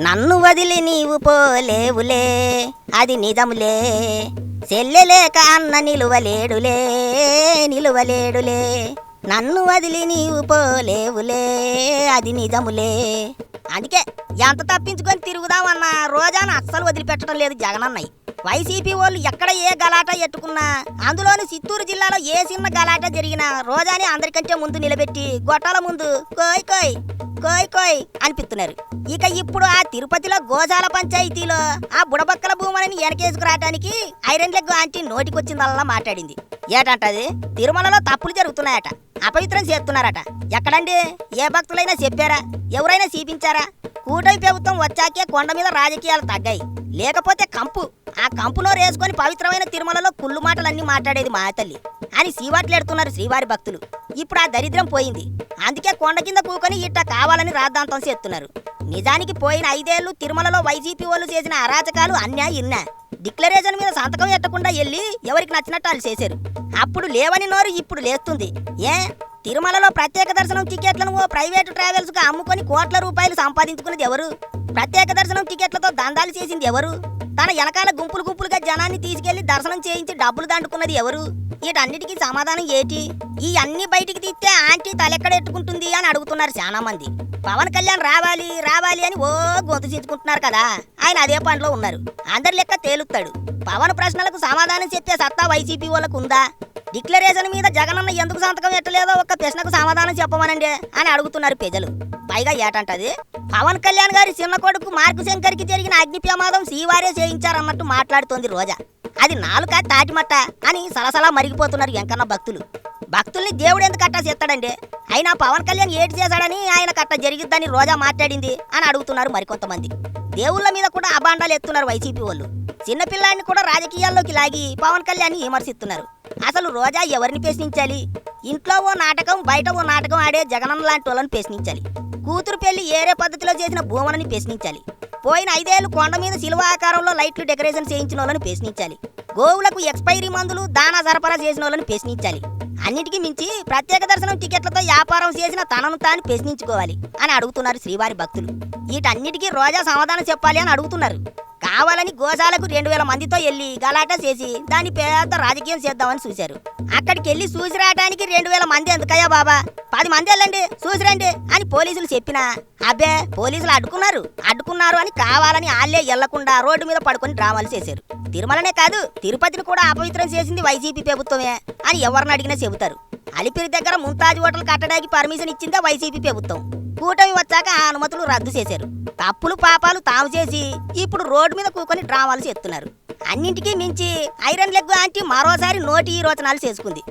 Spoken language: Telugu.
నన్ను వదిలి నీవు పోలేవులే అది నిజములే. చెల్లెలేక అన్న నిలువలేడులే నిలువలేడులే. నన్ను వదిలి నీవు పోలేవులే అది నిజములే. అందుకే ఎంత తప్పించుకొని తిరుగుదామన్నా రోజాను అస్సలు వదిలిపెట్టడం లేదు జగనన్నయ్య. వైసీపీ వాళ్ళు ఎక్కడ ఏ గలాట ఎట్టుకున్నా అందులోని చిత్తూరు జిల్లాలో ఏ చిన్న గలాట జరిగినా రోజాని అందరికంటే ముందు నిలబెట్టి గొట్టాల ముందు కోయ్ కోయ్ కోయ్ కోయ్ అనిపిస్తున్నారు. ఇక ఇప్పుడు ఆ తిరుపతిలో గోజాల పంచాయతీలో ఆ బుడబక్కల భూములని వెనకేసుకురావటానికి ఐరన్ లెగ్ ఆంటీ నోటికొచ్చిందల్లా మాట్లాడింది. ఏటంటది తిరుమలలో తప్పులు జరుగుతున్నాయట అపవిత్రం చేస్తున్నారట. ఎక్కడండి? ఏ భక్తులైనా చెప్పారా? ఎవరైనా చూపించారా కూటమి ప్రభుత్వం వచ్చాకే కొండ మీద రాజకీయాలు తగ్గాయి. లేకపోతే కంపు. ఆ కంపులో రేసుకొని పవిత్రమైన తిరుమలలో కుళ్ళు మాటలన్నీ మాట్లాడేది మా తల్లి. అని సీవాట్లేడుతున్నారు శ్రీవారి భక్తులు. ఇప్పుడు ఆ దరిద్రం పోయింది. అందుకే కొండ కింద కూకొని ఇట్ట కావాలని రాద్ధాంతం చేస్తున్నారు. నిజానికి పోయిన ఐదేళ్ళు తిరుమలలో వైసీపీ వాళ్ళు చేసిన అరాచకాలు అన్నా ఇన్నా. డిక్లరేషన్ మీద సంతకం ఎట్టకుండా వెళ్ళి ఎవరికి నచ్చినట్టు వాళ్ళు చేశారు. అప్పుడు లేవని నోరు ఇప్పుడు లేస్తుంది. ఏ? తిరుమలలో ప్రత్యేక దర్శనం టికెట్లను ఓ ప్రైవేటు ట్రావెల్స్కు అమ్ముకొని కోట్ల రూపాయలు సంపాదించుకున్నది ఎవరు? ప్రత్యేక దర్శనం టికెట్లతో దందాలు చేసింది ఎవరు? తన వెనకాల గుంపులు గుంపులుగా జనాన్ని తీసుకెళ్ళి దర్శనం చేయించి డబ్బులు దండుకున్నది ఎవరు? వీటన్నిటికీ సమాధానం ఏటి? ఈ అన్ని బయటికి తీస్తే ఆంటీ తలెక్కడెట్టుకుంటుంది అని అడుగుతున్నారు చాలా మంది పవన్ కళ్యాణ్ రావాలి రావాలి అని ఓ గొంతు చించుకుంటున్నారు కదా? ఆయన అదే పనిలో ఉన్నారు. అందరి లెక్క తేలుతాడు పవన్ ప్రశ్నలకు సమాధానం చెప్పే సత్తా వైసీపీ వాళ్ళకు ఉందా? డిక్లరేషన్ మీద జగనన్న ఎందుకు సంతకం ఎట్టలేదో ఒక ప్రశ్నకు సమాధానం చెప్పమనండి అని అడుగుతున్నారు ప్రజలు. పైగా ఏటంటది? పవన్ కళ్యాణ్ గారి చిన్న కొడుకు మార్కు శంకర్కి జరిగిన అగ్ని ప్రమాదం శ్రీవారే చేయించారన్నట్టు మాట్లాడుతోంది రోజా. అది నాలుక తాటిమట్ట అని సలసలా మరిగిపోతున్నారు వెంకన్న భక్తులు. భక్తుల్ని దేవుడు ఎందుకు అట్టా చేస్తాడండి? అయినా పవన్ కళ్యాణ్ ఏటి చేశాడని ఆయన కట్ట జరిగిద్దని రోజా మాట్లాడింది అని అడుగుతున్నారు మరికొంతమంది. దేవుళ్ళ మీద కూడా అబాండాలు ఎత్తున్నారు వైసీపీ వాళ్ళు. చిన్నపిల్లాన్ని కూడా రాజకీయాల్లోకి లాగి పవన్ కళ్యాణ్ విమర్శిస్తున్నారు. అసలు రోజా ఎవరిని ప్రశ్నించాలి? ఇంట్లో ఓ నాటకం బయట ఓ నాటకం ఆడే జగనన్న లాంటి వాళ్ళని ప్రశ్నించాలి. కూతురు పెళ్ళి ఏరే పద్ధతిలో చేసిన భూమనని ప్రశ్నించాలి. పోయిన ఐదేళ్ళు కొండ మీద శిలువ ఆకారంలో లైట్లు డెకరేషన్ చేయించిన వాళ్ళని ప్రశ్నించాలి. గోవులకు ఎక్స్పైరీ మందులు దానా సరఫరా చేసిన వాళ్ళని ప్రశ్నించాలి. అన్నిటికీ మించి ప్రత్యేక దర్శనం టికెట్లతో వ్యాపారం చేసిన తనను తాను ప్రశ్నించుకోవాలి అని అడుగుతున్నారు శ్రీవారి భక్తులు. వీటన్నిటికీ రోజా సమాధానం చెప్పాలి అని అడుగుతున్నారు. కావాలని గోశాలకు రెండు వేల మందితో వెళ్ళి గలాటా చేసి దాని పేద రాజకీయం చేద్దామని చూశారు. అక్కడికి వెళ్ళి చూసి రావడానికి రెండు వేల మంది ఎందుకయ్యా బాబా? పది మంది వెళ్ళండి చూసిరండి అని పోలీసులు చెప్పినా అబ్బే పోలీసులు అడ్డుకున్నారు అడ్డుకున్నారు అని కావాలని ఆళ్ళే వెళ్ళకుండా రోడ్డు మీద పడుకొని డ్రామాలు చేశారు. తిరుమలనే కాదు తిరుపతిని కూడా అపవిత్రం చేసింది వైసీపీ ప్రభుత్వమే అని ఎవరిని అడిగినా చెబుతారు. అలిపిరి దగ్గర ముంతాజ్ హోటల్ కట్టడానికి పర్మిషన్ ఇచ్చిందే వైసీపీ ప్రభుత్వం. కూటమి వచ్చాక ఆ అనుమతులు రద్దు చేశారు. తప్పులు పాపాలు తాము చేసి ఇప్పుడు రోడ్డు మీద కూకొని డ్రామాలు చేస్తున్నారు అన్నింటికీ మించి ఐరన్ లెగ్ ఆంటీ మరోసారి నోటి ఈ రోచనాలు చేసుకుంది